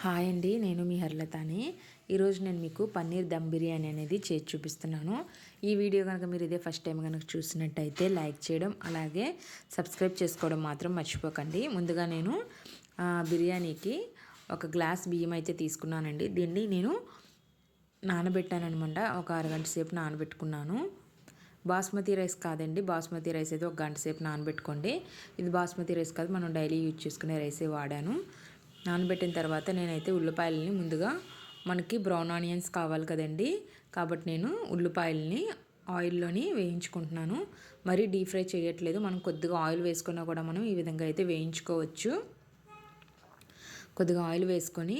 Hi అండి నేను మీ హర్లతాని. ఈరోజు నేను మీకు పన్నీర్ దమ్ బిర్యానీ అనేది చేసి చూపిస్తున్నాను. ఈ వీడియో కనుక మీరు ఇదే ఫస్ట్ టైం కనుక చూసినట్టయితే లైక్ చేయడం అలాగే సబ్స్క్రైబ్ చేసుకోవడం మాత్రం మర్చిపోకండి. ముందుగా నేను బిర్యానీకి ఒక గ్లాస్ బియ్యం అయితే తీసుకున్నానండి. దీన్ని నేను నానబెట్టాను అనమాట ఒక అరగంట సేపు నానబెట్టుకున్నాను. బాస్మతి రైస్ కాదండి. బాస్మతి రైస్ అయితే ఒక గంట సేపు నానబెట్టుకోండి. ఇది బాస్మతి రైస్ కాదు మనం డైలీ యూజ్ చేసుకునే రైసే వాడాను. నానబెట్టిన తర్వాత నేనైతే ఉల్లిపాయలని ముందుగా మనకి బ్రౌన్ ఆనియన్స్ కావాలి కదండి. కాబట్టి నేను ఉల్లిపాయలని ఆయిల్లోని వేయించుకుంటున్నాను. మరీ డీప్ ఫ్రై చేయట్లేదు. మనం కొద్దిగా ఆయిల్ వేసుకున్నా కూడా మనం ఈ విధంగా అయితే వేయించుకోవచ్చు. కొద్దిగా ఆయిల్ వేసుకొని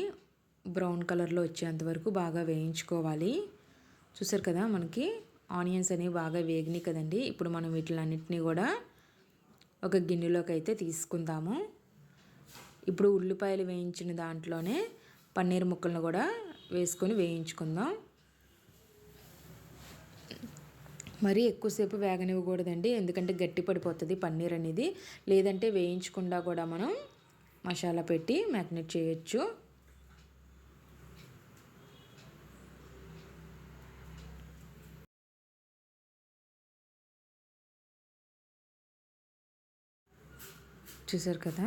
బ్రౌన్ కలర్లో వచ్చేంత వరకు బాగా వేయించుకోవాలి. చూసారు కదా మనకి ఆనియన్స్ అనేవి బాగా వేగినాయి కదండి. ఇప్పుడు మనం వీటిలన్నింటినీ కూడా ఒక గిన్నెలోకి అయితే తీసుకుందాము. ఇప్పుడు ఉల్లిపాయలు వేయించిన దాంట్లోనే పన్నీర్ ముక్కలను కూడా వేసుకొని వేయించుకుందాం. మరీ ఎక్కువసేపు వేగనివ్వకూడదండి ఎందుకంటే గట్టి పడిపోతుంది పన్నీర్ అనేది. లేదంటే వేయించకుండా కూడా మనం మసాలా పెట్టి మ్యాగ్నెట్ చేయొచ్చు. చూసారు కదా?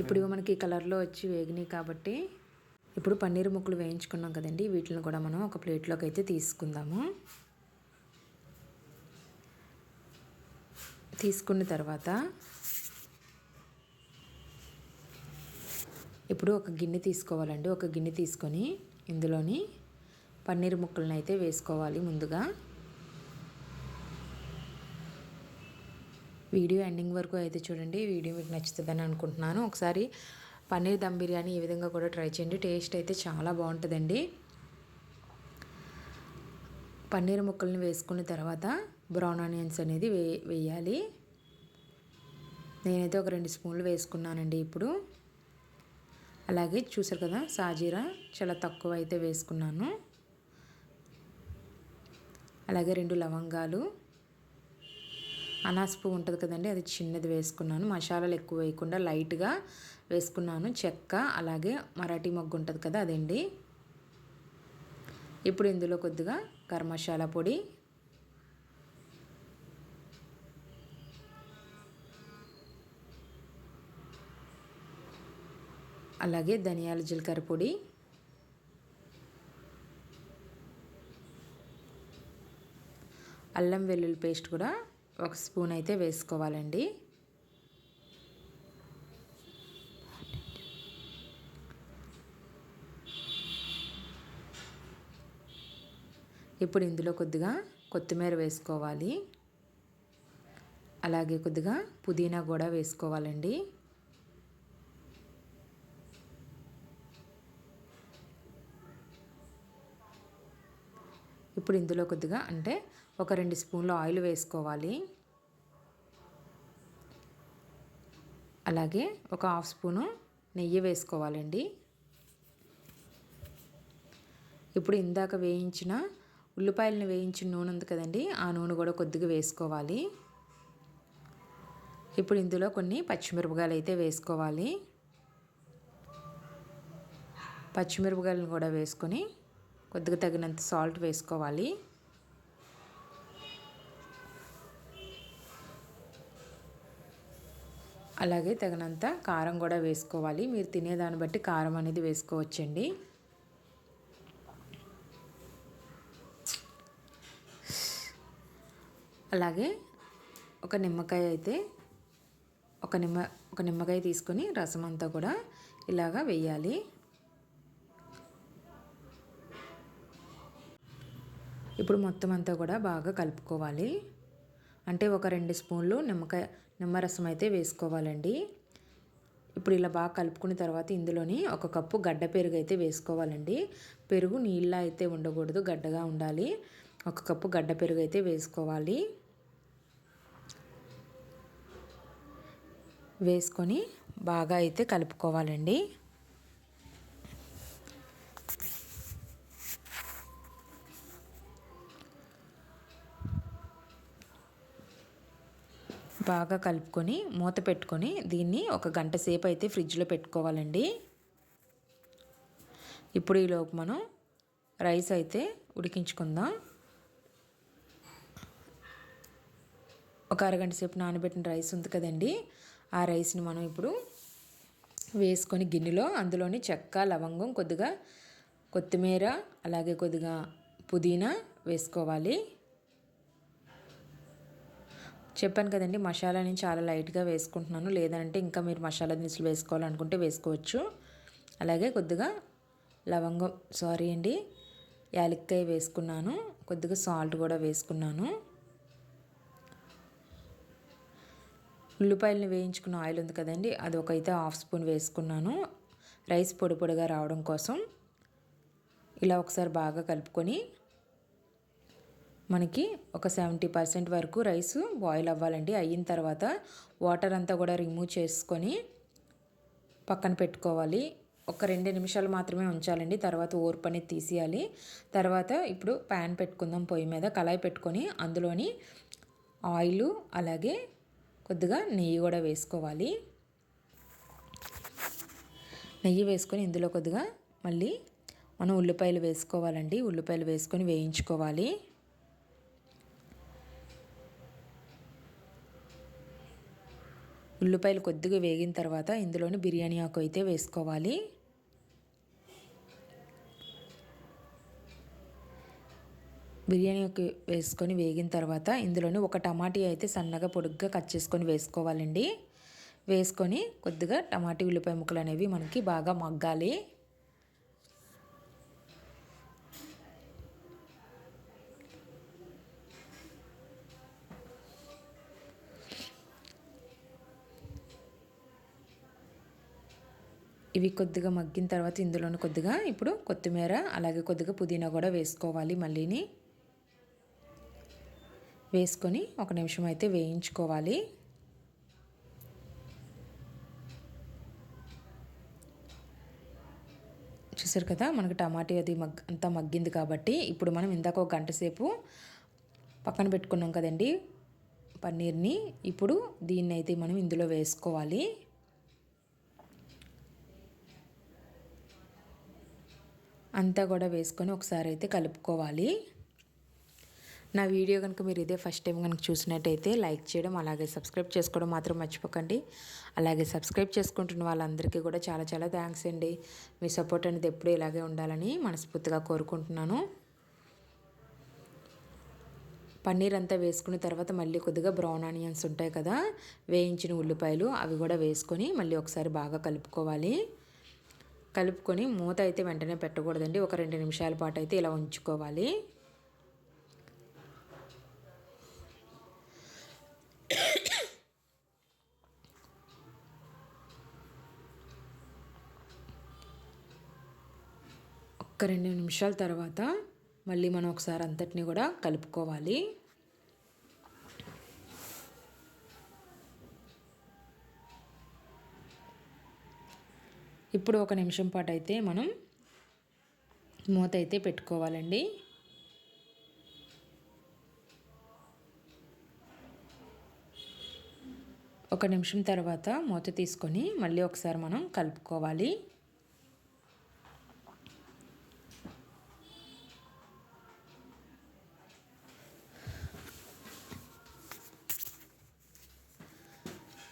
ఇప్పుడు మనకి కలర్లో వచ్చి వేగినాయి కాబట్టి ఇప్పుడు పన్నీర్ ముక్కలు వేయించుకున్నాం కదండి. వీటిని కూడా మనం ఒక ప్లేట్లోకి అయితే తీసుకుందాము. తీసుకున్న తర్వాత ఇప్పుడు ఒక గిన్నె తీసుకోవాలండి. ఒక గిన్నె తీసుకొని ఇందులోని పన్నీర్ ముక్కలను అయితే వేసుకోవాలి ముందుగా. వీడియో ఎండింగ్ వరకు అయితే చూడండి. వీడియో మీకు నచ్చుతుందని అనుకుంటున్నాను. ఒకసారి పన్నీర్ దమ్ బిర్యానీ ఈ విధంగా కూడా ట్రై చేయండి. టేస్ట్ అయితే చాలా బాగుంటుందండి. పన్నీర్ ముక్కల్ని వేసుకున్న తర్వాత బ్రౌన్ ఆనియన్స్ అనేది వే వేయాలి. నేనైతే ఒక రెండు స్పూన్లు వేసుకున్నానండి ఇప్పుడు. అలాగే చూసారు కదా సాజీరా చాలా తక్కువ అయితే వేసుకున్నాను. అలాగే రెండు లవంగాలు అనాస్ పువ్వు ఉంటుంది కదండి అది చిన్నది వేసుకున్నాను. మసాలాలు ఎక్కువ వేయకుండా లైట్గా వేసుకున్నాను. చెక్క అలాగే మరాఠీ మొగ్గు ఉంటుంది కదా అదండి. ఇప్పుడు ఇందులో కొద్దిగా గరం మసాలా పొడి. అలాగే ధనియాల జీలకర్ర పొడి. అల్లం వెల్లుల్లి పేస్ట్ కూడా ఒక స్పూన్ అయితే వేసుకోవాలండి. ఇప్పుడు ఇందులో కొద్దిగా కొత్తిమీర వేసుకోవాలి. అలాగే కొద్దిగా పుదీనా కూడా వేసుకోవాలండి. ఇప్పుడు ఇందులో కొద్దిగా అంటే ఒక రెండు స్పూన్లు ఆయిల్ వేసుకోవాలి. అలాగే ఒక హాఫ్ స్పూను నెయ్యి వేసుకోవాలండి. ఇప్పుడు ఇందాక వేయించిన ఉల్లిపాయలను వేయించిన నూనె ఉంది కదండి ఆ నూనె కూడా కొద్దిగా వేసుకోవాలి. ఇప్పుడు ఇందులో కొన్ని పచ్చిమిరపకాయలు అయితే వేసుకోవాలి. పచ్చిమిరపకాయలను కూడా వేసుకొని కొద్దిగా తగినంత సాల్ట్ వేసుకోవాలి. అలాగే తగినంత కారం కూడా వేసుకోవాలి. మీరు తినేదాన్ని బట్టి కారం అనేది వేసుకోవచ్చండి. అలాగే ఒక నిమ్మకాయ అయితే ఒక నిమ్మ ఒక నిమ్మకాయ తీసుకొని రసం అంతా కూడా ఇలాగా వేయాలి. ఇప్పుడు మొత్తం అంతా కూడా బాగా కలుపుకోవాలి. అంటే ఒక రెండు స్పూన్లు నిమ్మకాయ నిమ్మరసం అయితే వేసుకోవాలండి. ఇప్పుడు ఇలా బాగా కలుపుకున్న తర్వాత ఇందులోని ఒక కప్పు గడ్డ పెరుగు అయితే వేసుకోవాలండి. పెరుగు నీళ్ళ అయితే ఉండకూడదు గడ్డగా ఉండాలి. ఒక కప్పు గడ్డ పెరుగు అయితే వేసుకోవాలి. వేసుకొని బాగా అయితే కలుపుకోవాలండి. బాగా కలుపుకొని మూత పెట్టుకొని దీన్ని ఒక గంట సేపు అయితే ఫ్రిడ్జ్లో పెట్టుకోవాలండి. ఇప్పుడు ఈలోపు మనం రైస్ అయితే ఉడికించుకుందాం. ఒక అరగంట సేపు నానబెట్టిన రైస్ ఉంది కదండి. ఆ రైస్ని మనం ఇప్పుడు వేసుకొని గిన్నెలో అందులోని చెక్క లవంగం కొద్దిగా కొత్తిమీర అలాగే కొద్దిగా పుదీనా వేసుకోవాలి. చెప్పాను కదండి మసాలా నేను చాలా లైట్గా వేసుకుంటున్నాను. లేదంటే ఇంకా మీరు మసాలా దినుసులు వేసుకోవాలనుకుంటే వేసుకోవచ్చు. అలాగే కొద్దిగా లవంగం సారీ అండి యాలక్కాయ వేసుకున్నాను. కొద్దిగా సాల్ట్ కూడా వేసుకున్నాను. ఉల్లిపాయలను వేయించుకున్న ఆయిల్ ఉంది కదండి అది ఒక అయితే హాఫ్ స్పూన్ వేసుకున్నాను. రైస్ పొడి పొడిగా రావడం కోసం ఇలా ఒకసారి బాగా కలుపుకొని మనకి ఒక సెవెంటీ పర్సెంట్ వరకు రైస్ బాయిల్ అవ్వాలండి. అయిన తర్వాత వాటర్ అంతా కూడా రిమూవ్ చేసుకొని పక్కన పెట్టుకోవాలి. ఒక రెండు నిమిషాలు మాత్రమే ఉంచాలండి. తర్వాత ఓర్పు అనేది తీసేయాలి. తర్వాత ఇప్పుడు ప్యాన్ పెట్టుకుందాం పొయ్యి మీద. కళాయి పెట్టుకొని అందులోని ఆయిల్ అలాగే కొద్దిగా నెయ్యి కూడా వేసుకోవాలి. నెయ్యి వేసుకొని ఇందులో కొద్దిగా మళ్ళీ మనం ఉల్లిపాయలు వేసుకోవాలండి. ఉల్లిపాయలు వేసుకొని వేయించుకోవాలి. ఉల్లిపాయలు కొద్దిగా వేగిన తర్వాత ఇందులోని బిర్యానీ ఆకు అయితే వేసుకోవాలి. బిర్యానీ ఆకు వేసుకొని వేగిన తర్వాత ఇందులోని ఒక టమాటీ అయితే సన్నగా పొడుగ్గా కట్ చేసుకొని వేసుకోవాలండి. వేసుకొని కొద్దిగా టమాటీ ఉల్లిపాయ ముక్కలు అనేవి మనకి బాగా మగ్గాలి. ఇవి కొద్దిగా మగ్గిన తర్వాత ఇందులోని కొద్దిగా ఇప్పుడు కొత్తిమీర అలాగే కొద్దిగా పుదీనా కూడా వేసుకోవాలి మళ్ళీని. వేసుకొని ఒక నిమిషం అయితే వేయించుకోవాలి. చూసారు కదా మనకు టమాటా అది మగ్ అంతా మగ్గింది కాబట్టి ఇప్పుడు మనం ఇందాక ఒక గంట సేపు పక్కన పెట్టుకున్నాం కదండి పన్నీర్ని. ఇప్పుడు దీన్ని అయితే మనం ఇందులో వేసుకోవాలి. అంతా కూడా వేసుకొని ఒకసారి అయితే కలుపుకోవాలి. నా వీడియో కనుక మీరు ఇదే ఫస్ట్ టైం కనుక చూసినట్టయితే లైక్ చేయడం అలాగే సబ్స్క్రైబ్ చేసుకోవడం మాత్రం మర్చిపోకండి. అలాగే సబ్స్క్రైబ్ చేసుకుంటున్న వాళ్ళందరికీ కూడా చాలా చాలా థ్యాంక్స్ అండి. మీ సపోర్ట్ అనేది ఎప్పుడూ ఇలాగే ఉండాలని మనస్ఫూర్తిగా కోరుకుంటున్నాను. పన్నీర్ అంతా వేసుకున్న తర్వాత మళ్ళీ కొద్దిగా బ్రౌన్ ఆనియన్స్ ఉంటాయి కదా వేయించిన ఉల్లిపాయలు అవి కూడా వేసుకొని మళ్ళీ ఒకసారి బాగా కలుపుకోవాలి. కలుపుకొని మూత అయితే వెంటనే పెట్టకూడదండి. ఒక రెండు నిమిషాల పాటు అయితే ఇలా ఉంచుకోవాలి. ఒక్క రెండు నిమిషాల తర్వాత మళ్ళీ మనం ఒకసారి అంతటిని కూడా కలుపుకోవాలి. ఇప్పుడు ఒక నిమిషం పాటు అయితే మనం మూత అయితే పెట్టుకోవాలండి. ఒక నిమిషం తర్వాత మూత తీసుకొని మళ్ళీ ఒకసారి మనం కలుపుకోవాలి.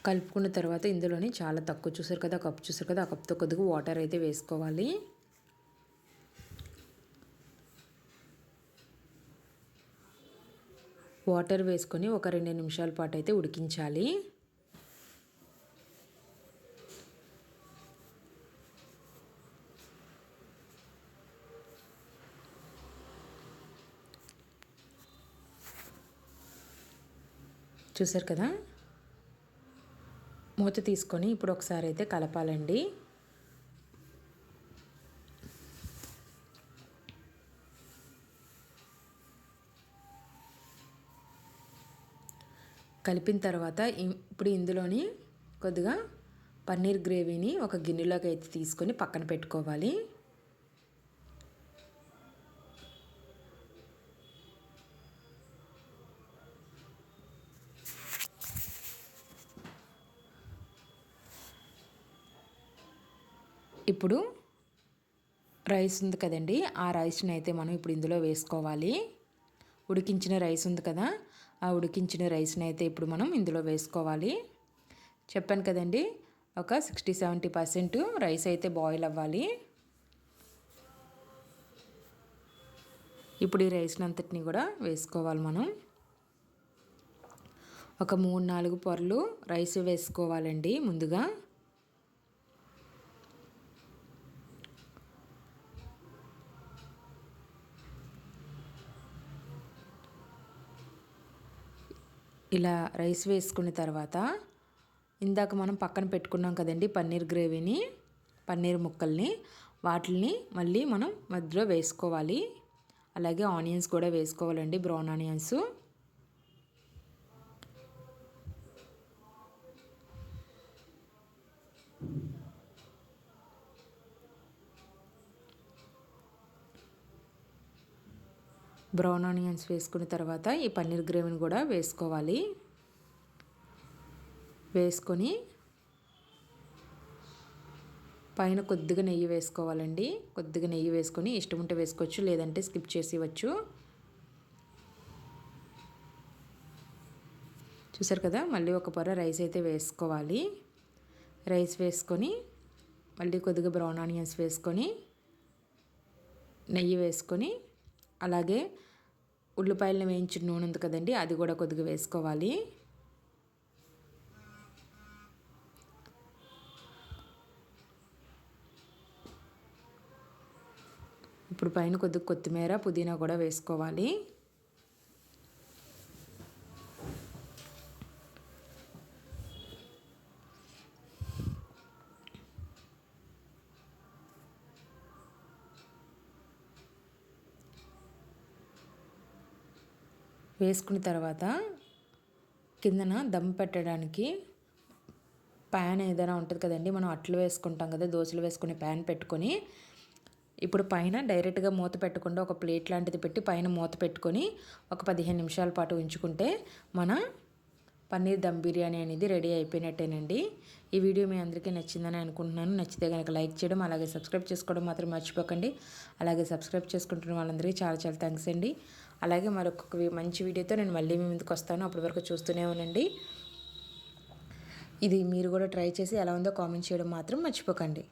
కలుపుకున్న తర్వాత ఇందులోని చాలా తక్కువ చూసారు కదా కప్పు చూసారు కదా ఆ కప్తో కొద్దిగా వాటర్ అయితే వేసుకోవాలి. వాటర్ వేసుకొని ఒక రెండు నిమిషాల పాటు అయితే ఉడికించాలి. చూసారు కదా? మూత తీసుకొని ఇప్పుడు ఒకసారి అయితే కలపాలండి. కలిపిన తర్వాత ఇప్పుడు ఇందులోని కొద్దిగా పన్నీర్ గ్రేవీని ఒక గిన్నెలోకి అయితే తీసుకొని పక్కన పెట్టుకోవాలి. ఇప్పుడు రైస్ ఉంది కదండి. ఆ రైస్ని అయితే మనం ఇప్పుడు ఇందులో వేసుకోవాలి. ఉడికించిన రైస్ ఉంది కదా ఆ ఉడికించిన రైస్ని అయితే ఇప్పుడు మనం ఇందులో వేసుకోవాలి. చెప్పాను కదండి ఒక సిక్స్టీ సెవెంటీ పర్సెంట్ రైస్ అయితే బాయిల్ అవ్వాలి. ఇప్పుడు ఈ రైస్ని అంతటిని కూడా వేసుకోవాలి మనం. ఒక మూడు నాలుగు పొరలు రైస్ వేసుకోవాలండి ముందుగా. ఇలా రైస్ వేసుకున్న తర్వాత ఇందాక మనం పక్కన పెట్టుకున్నాం కదండి పన్నీర్ గ్రేవీని పన్నీర్ ముక్కల్ని వాటిని మళ్ళీ మనం మధ్యలో వేసుకోవాలి. అలాగే ఆనియన్స్ కూడా వేసుకోవాలండి బ్రౌన్ ఆనియన్స్. బ్రౌన్ ఆనియన్స్ వేసుకున్న తర్వాత ఈ పన్నీర్ గ్రేవీని కూడా వేసుకోవాలి. వేసుకొని పైన కొద్దిగా నెయ్యి వేసుకోవాలండి. కొద్దిగా నెయ్యి వేసుకొని ఇష్టం ఉంటే వేసుకోవచ్చు లేదంటే స్కిప్ చేసి చూసారు కదా మళ్ళీ ఒక పొర రైస్ అయితే వేసుకోవాలి. రైస్ వేసుకొని మళ్ళీ కొద్దిగా బ్రౌన్ ఆనియన్స్ వేసుకొని నెయ్యి వేసుకొని అలాగే ఉల్లిపాయలను వేయించిన నూనె ఉంది కదండి అది కూడా కొద్దిగా వేసుకోవాలి. ఇప్పుడు పైన కొద్దిగా కొత్తిమీర పుదీనా కూడా వేసుకోవాలి. వేసుకున్న తర్వాత కిందన దమ్ పెట్టడానికి ప్యాన్ ఏదైనా ఉంటుంది కదండి మనం అట్లు వేసుకుంటాం కదా దోశలు వేసుకునే ప్యాన్ పెట్టుకొని ఇప్పుడు పైన డైరెక్ట్గా మూత పెట్టకుండా ఒక ప్లేట్ లాంటిది పెట్టి పైన మూత పెట్టుకొని ఒక పదిహేను నిమిషాల పాటు ఉంచుకుంటే మన పన్నీర్ దమ్ బిర్యానీ అనేది రెడీ అయిపోయినట్టేనండి. ఈ వీడియో మీ అందరికీ నచ్చిందని అనుకుంటున్నాను. నచ్చితే కనుక లైక్ చేయడం అలాగే సబ్స్క్రైబ్ చేసుకోవడం మాత్రం మర్చిపోకండి. అలాగే సబ్స్క్రైబ్ చేసుకుంటున్న వాళ్ళందరికీ చాలా చాలా థ్యాంక్స్ అండి. అలాగే మరొక మంచి వీడియోతో నేను మళ్ళీ మీ ముందుకు వస్తాను. అప్పటి వరకు చూస్తూనే ఉండండి. ఇది మీరు కూడా ట్రై చేసి ఎలా ఉందో కామెంట్ చేయడం మాత్రం మర్చిపోకండి.